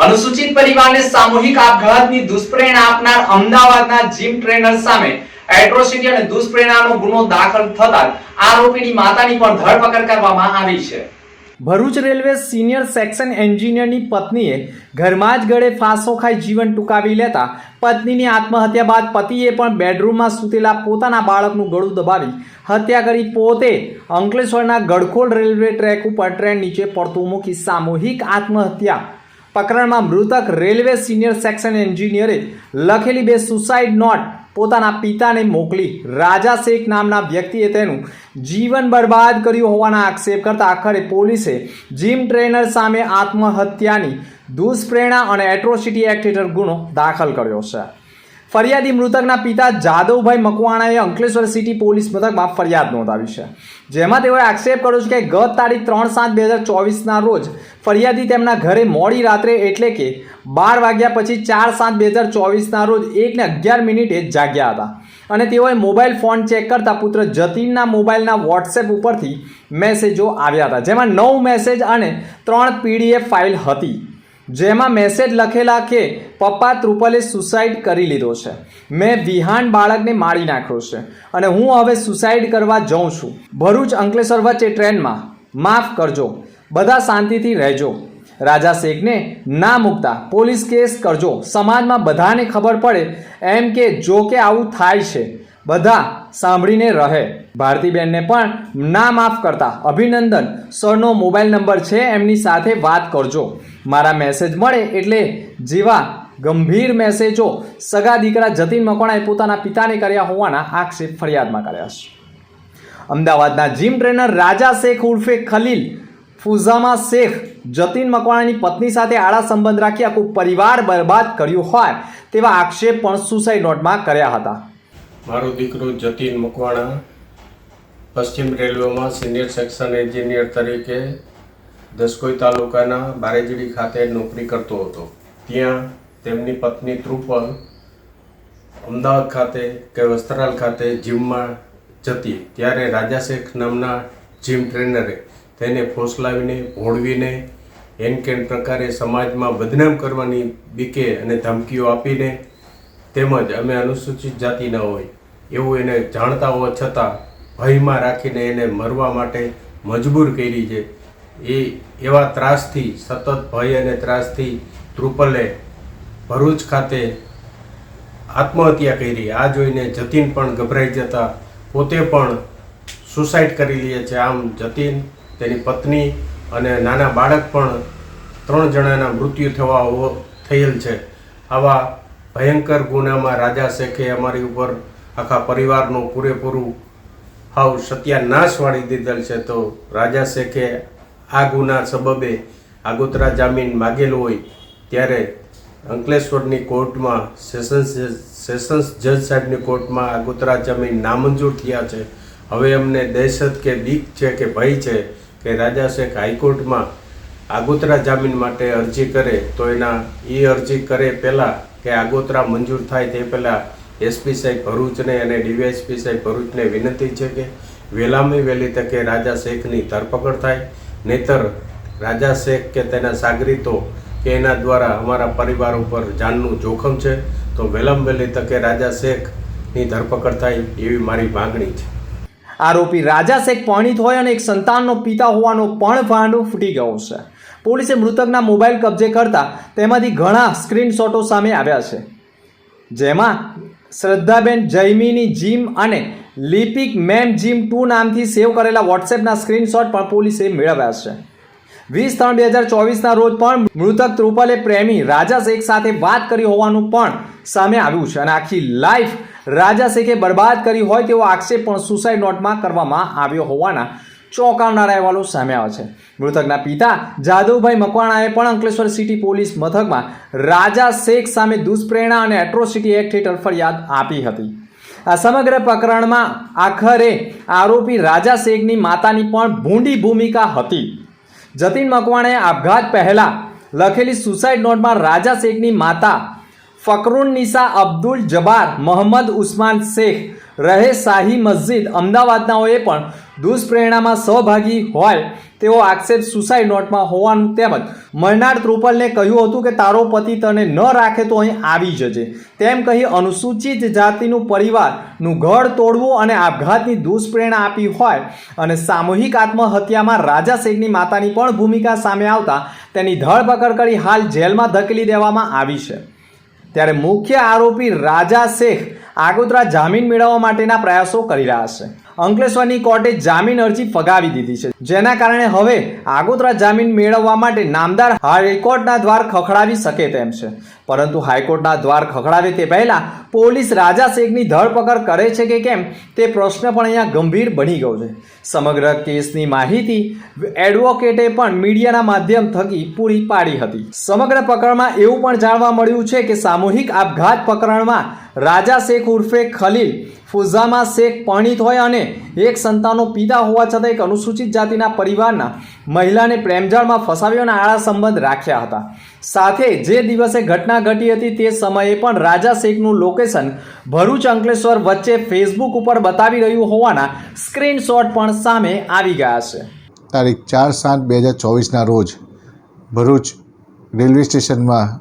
અનુસૂચિત પરિવારને સામૂહિક આપઘાતની દુષ્પ્રેરણા આપનાર અમદાવાદના જીમ ટ્રેનર સામે એટ્રોસિટી અને દુષ્પ્રેરણાનો ગુનો દાખલ થતા આરોપીની માતાની પણ ધરપકડ કરવામાં આવી છે. ભરૂચ રેલવે સિનિયર સેક્શન એન્જિનિયરની પત્નીએ ઘરમાં જ ગળે ફાંસો ખાઈ જીવન ટૂંકાવી લેતા પત્નીની આત્મહત્યા બાદ પતિએ પણ બેડરૂમમાં સૂતેલા પોતાના બાળકનું ગળું દબાવી હત્યા કરી પોતે અંકલેશ્વરના ગડખોલ રેલવે ટ્રેક ઉપર ટ્રેન નીચે પડતું મૂકી સામૂહિક આત્મહત્યા પ્રકરણમાં મૃતક રેલવે સિનિયર સેક્શન એન્જિનિયરે લખેલી બે સુસાઇડ નોટ પોતાના પિતાને મોકલી. રાજા શેખ નામના વ્યક્તિએ તેનું જીવન બરબાદ કર્યું હોવાના આક્ષેપ કરતા આખરે પોલીસે જીમ ટ્રેનર સામે આત્મહત્યાની દુષ્પ્રેરણા અને એટ્રોસિટી એક્ટ હેઠળ ગુનો દાખલ કર્યો છે. ફરિયાદી મૃતકના પિતા જાદવભાઈ મકવાણાએ અંકલેશ્વર સિટી પોલીસ મથકમાં ફરિયાદ નોંધાવી છે. જેમાં તેઓએ આક્ષેપ કર્યો છે કે ગત તારીખ ત્રણ સાત બે હજાર ચોવીસના રોજ ફરિયાદી તેમના ઘરે મોડી રાત્રે એટલે કે બાર વાગ્યા પછી ચાર સાત બે હજાર ચોવીસના રોજ એકને અગિયાર મિનિટે જાગ્યા હતા. અને તેઓએ મોબાઈલ ફોન ચેક કરતા પુત્ર જતીનના મોબાઈલના વોટ્સએપ ઉપરથી મેસેજો આવ્યા હતા, જેમાં નવ મેસેજ અને ત્રણ પીડીએફ ફાઇલ હતી. જેમાં મેસેજ લખેલા કે, પપ્પા ત્રુપલે સુસાઇડ કરી લીધો છે. મેં વિહાન બાળકને મારી નાખ્યો છે અને હું હવે સુસાઇડ કરવા જાઉં છું. ભરૂચ અંકલેશ્વર વચ્ચે ટ્રેનમાં. માફ કરજો. બધા શાંતિથી રહેજો. રાજા શેખને ના મૂકતા પોલીસ કેસ કરજો. સમાજમાં બધાને ખબર પડે એમ કે જો કે આવું થાય છે. બધા સાંભળીને રહે. ભારતીબેનને પણ ના માફ કરતા અભિનંદન. સરનો મોબાઈલ નંબર છે, એમની સાથે વાત કરજો. મારા મેસેજ મળે એટલે જેવા ગંભીર મેસેજો. સગા દીકરા જતીન મકવાણાએ પોતાના પિતાને કર્યા હોવાના આક્ષેપ ફરિયાદમાં કર્યા છે. અમદાવાદના જીમ ટ્રેનર રાજા શેખ ઉર્ફે ખલીલ, ફુઝામા શેખ જતીન મકવાણાની પત્ની સાથે આડા સંબંધ રાખી આખું પરિવાર બરબાદ કર્યું હોય તેવા આક્ષેપ પણ સુસાઇડ નોટમાં કર્યા હતા. મારો દીકરો જતીન મકવાણા પશ્ચિમ રેલવેમાં સિનિયર સેક્શન એન્જિનિયર તરીકે દસકોઈ તાલુકાના બારેજડી ખાતે નોકરી કરતો હતો. ત્યાં તેમની પત્ની ત્રુપલ અમદાવાદ ખાતે કે વસ્ત્રાલ ખાતે જીમમાં જતી. ત્યારે રાજા શેખ નામના જીમ ટ્રેનરે તેને ફોસલાવીને, ભોળવીને એન કેન પ્રકારે સમાજમાં બદનામ કરવાની બીકે અને ધમકીઓ આપીને તેમજ અમે અનુસૂચિત જાતિના હોય, એવું એને જાણતા હોવા છતાં ભયમાં રાખીને એને મરવા માટે મજબૂર કરી છે. એ, એવા ત્રાસથી, સતત ભય અને ત્રાસથી ત્રુપલે ભરૂચ ખાતે આત્મહત્યા કરી. આ જોઈને જતીન પણ ગભરાઈ જતા પોતે પણ સુસાઇડ કરી લે છે. આમ જતીન, તેની પત્ની અને નાના બાળક પણ ત્રણ જણાના મૃત્યુ થવા થયેલ છે. આવા ભયંકર ગુનામાં રાજા શેખે અમારી ઉપર આખા પરિવારનું પૂરેપૂરું હાવ સત્યાનાશ વાળી દીધેલ છે. તો રાજા શેખે આ ગુના સબબે આગોતરા જામીન માગેલું હોય ત્યારે અંકલેશ્વરની કોર્ટમાં સેશન્સ સેશન્સ જજ સાહેબની કોર્ટમાં આગોતરા જામીન નામંજૂર થયા છે. હવે અમને દહેશત કે બીક છે કે ભય છે કે રાજા શેખ હાઈકોર્ટમાં આગોતરા જામીન માટે અરજી કરે તો એના, એ અરજી કરે પહેલાં કે આગોતરા મંજૂર થાય તે પહેલાં એસપી સાહેબ ભરૂચને અને ડીવાયએસપી સાહેબ ભરૂચને વિનંતી છે કે વહેલામાં વહેલી તકે રાજા શેખની ધરપકડ થાય. નહીતર રાજા શેખ કે તેના સાગરીતો કે એના દ્વારા અમારા પરિવાર ઉપર જાનનું જોખમ છે, તો વહેલામાં વહેલી તકે રાજા શેખની ધરપકડ થાય એવી મારી માગણી છે. આરોપી રાજા શેખ પરણિત હોય અને એક સંતાનનો પિતા હોવાનો પણ ભાંડો ફૂટી ગયો છે. પોલીસે મૃતકના મોબાઈલ કબજે કરતા તેમાંથી ઘણા સ્ક્રીનશોટો સામે આવ્યા છે. જેમાં શ્રદ્ધાબેન જૈમીની જીમ અને લિપિક મેમ જીમ ટુ નામથી સેવ કરેલા વોટ્સએપના સ્ક્રીનશોટ પણ પોલીસે મેળવ્યા છે. વીસ ત્રણ બે હજાર ચોવીસના રોજ પણ મૃતક ત્રુપલે પ્રેમી રાજા શેખ સાથે વાત કરી હોવાનું પણ સામે આવ્યું છે અને આખી લાઈફ રાજા શેખે બરબાદ કરી હોય તેવો આક્ષેપ પણ સુસાઇડ નોટમાં કરવામાં આવ્યો હોવાના ચોંકાવનારા અહેવાલો સામે આવે છે. મૃતકના પિતા જાદવભાઈ મકવાણાએ પણ અંકલેશ્વર સિટી પોલીસ મથકમાં રાજા શેખ સામે દુષ્પ્રેરણા અને એટ્રોસિટી એક્ટ હેઠળ ફરિયાદ આપી હતી. આ સમગ્ર પ્રકરણમાં આખરે આરોપી રાજા શેખની માતાની પણ ભૂંડી ભૂમિકા હતી. જતીન મકવાણે આપઘાત પહેલા લખેલી સુસાઇડ નોટમાં રાજા શેખની માતા ફકરુન નિસા અબ્દુલ જબાર મોહમ્મદ ઉસ્માન શેખ રહે શાહી મસ્જિદ અમદાવાદનાઓએ પણ દુષ્પ્રેરણામાં સહભાગી હોય તેવો આક્ષેપ સુસાઇડ નોટમાં હોવાનું તેમજ મરનાર ત્રુપલને કહ્યું હતું કે તારો પતિ તને ન રાખે તો અહીં આવી જજે. તેમ કહી અનુસૂચિત જાતિનું પરિવારનું ઘર તોડવું અને આપઘાતની દુષ્પ્રેરણા આપી હોય અને સામૂહિક આત્મહત્યામાં રાજા શેખની માતાની પણ ભૂમિકા સામે આવતા તેની ધરપકડ કરી હાલ જેલમાં ધકેલી દેવામાં આવી છે. ત્યારે મુખ્ય આરોપી રાજા શેખ આગોતરા જામીન મેળવવા માટેના પ્રયાસો કરી રહ્યા છે. અંકલેશ્વરની કોર્ટે જામીન અરજી ફગાવી દીધી છે. જેના કારણે હવે આગોતરા જામીન મેળવવા માટે નામદાર હાઈકોર્ટના દ્વાર ખખડાવી શકે તેમ છે. પરંતુ હાઈકોર્ટના દ્વાર ખખડાવે તે પહેલા પોલીસ રાજા શેખની ધરપકડ કરે છે કે કેમ તે પ્રશ્ન પણ અહીંયા ગંભીર બની ગયો છે. સમગ્ર કેસની માહિતી એડવોકેટે પણ મીડિયાના માધ્યમ થકી પૂરી પાડી હતી. સમગ્ર પ્રકરણમાં એવું પણ જાણવા મળ્યું છે કે સામૂહિક આપઘાત પ્રકરણમાં રાજા શેખ ઉર્ફે ખલીલ, ફુઝામા શેખ પરણિત હોય અને એક સંતાનો પિતા હોવા છતાં એક અનુસૂચિત જાતિના પરિવારના મહિલાને પ્રેમજાળમાં ફસાવ્યો અને આળા સંબંધ રાખ્યા હતા. સાથે જે દિવસે ઘટના ઘટી હતી તે સમયે પણ રાજા શેખનું લોકેશન ભરૂચ અંકલેશ્વર વચ્ચે ફેસબુક ઉપર બતાવી રહ્યું હોવાના સ્ક્રીનશોટ પણ સામે આવી ગયા છે. તારીખ ચાર સાત બે હજાર ચોવીસના રોજ ભરૂચ રેલવે સ્ટેશનમાં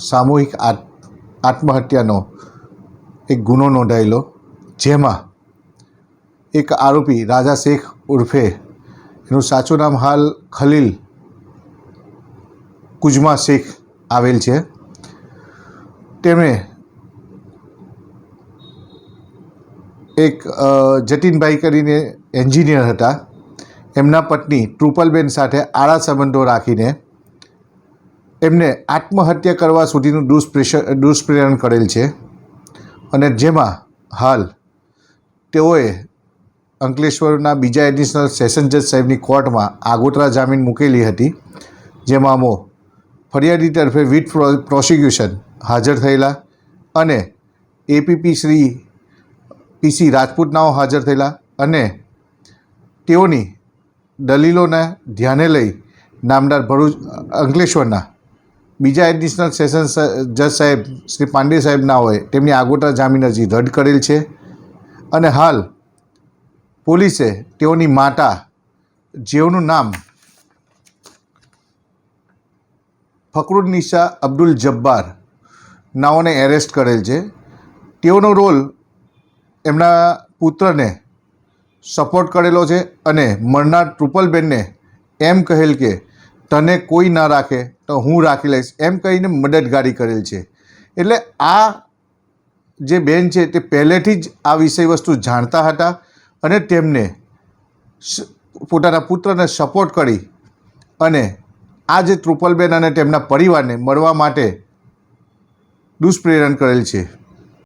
સામૂહિક આત, આત્મહત્યાનો એક ગુનો નોંધાયેલો, જેમાં એક આરોપી રાજા શેખ ઉર્ફે, એનું સાચું નામ હાલ ખલીલ કુજમા શેખ આવેલ છે. તેમણે એક જતીનભાઈ કરીને એન્જિનિયર હતા. એમના પત્ની ટ્રુપલબેન સાથે આળા સંબંધો રાખીને એમને આત્મહત્યા કરવા સુધીનું દુષ્પ્રેશ દુષ્પ્રેરણ કરેલ છે. અને જેમાં હાલ તેઓએ અંકલેશ્વરના બીજા એડિશનલ સેશન જજ સાહેબની કોર્ટમાં આગોતરા જામીન મૂકેલી હતી, જેમાં અમો ફરિયાદી તરફે વિથ પ્રોસિક્યુશન હાજર થયેલા અને એપીપી શ્રી પીસી રાજપૂતનાઓ હાજર થયેલા અને તેઓની દલીલોને ધ્યાને લઈ નામદાર ભરૂચ, અંકલેશ્વરના બીજા એડિશનલ સેશન જજ સાહેબ, શ્રી પાંડે સાહેબના હોય, તેમની આગોતરા જામીન અરજી રદ કરેલ છે. અને હાલ પોલીસે તેઓની માતા, જેઓનું નામ ફકરુન્નિસા અબ્દુલ જબ્બાર નાઓને એરેસ્ટ કરેલ છે. તેઓનો રોલ એમના પુત્રને સપોર્ટ કરેલો છે અને મરનાર ટ્રુપલબેનને એમ કહેલ કે તને કોઈ ના રાખે તો હું રાખી લઈશ. એમ કહીને મદદગારી કરેલ છે. એટલે આ જે બેન છે તે પહેલેથી જ આ વિષય વસ્તુ જાણતા હતા અને તેમને પોતાના પુત્રને સપોર્ટ કરી અને આ જે ત્રુપલબેન અને તેમના પરિવારને મળવા માટે દુષ્પ્રેરણ કરેલ છે.